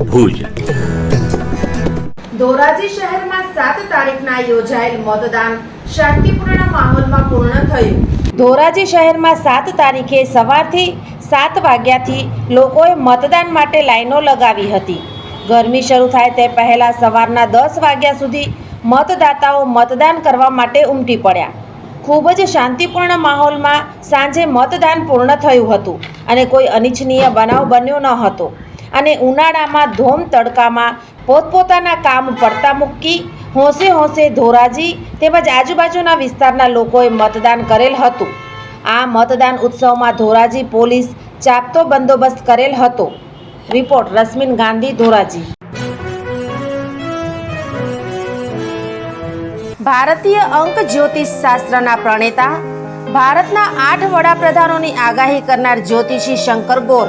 Bhuj. Dhoraji શહેરમાં સાત તારીખના યોજાયેલ મતદાન શાંતિપૂર્ણ માહોલમાં પૂર્ણ થયું. ધોરાજી શહેરમાં સાત તારીખે સવારથી સાત વાગ્યાથી લોકોએ મતદાન માટે લાઈનો લગાવી હતી. ગરમી શરૂ થાય તે પહેલાં સવારના દસ વાગ્યા સુધી મતદાતાઓ મતદાન કરવા માટે ઉમટી પડ્યા. ખૂબ જ શાંતિપૂર્ણ માહોલમાં સાંજે મતદાન પૂર્ણ થયું હતું અને કોઈ અનિચ્છનીય બનાવ બન્યો ન હતો. અને ઉનાળામાં ધોમ તડકામાં પોતપોતાના કામ પડતા મૂકી હોંશે હોંશે ધોરાજી તેમજ આજુબાજુના વિસ્તારના લોકોએ મતદાન કરેલ હતું. આ મતદાન ઉત્સવમાં ધોરાજી પોલીસ ચાપતો બંદોબસ્ત કરેલ હતો. રિપોર્ટ રશ્મિન ગાંધી, ધોરાજી. ભારતીય અંક જ્યોતિષ શાસ્ત્રના પ્રણેતા, ભારતના આઠ વડાપ્રધાનોની આગાહી કરનાર જ્યોતિષી શંકર ગોર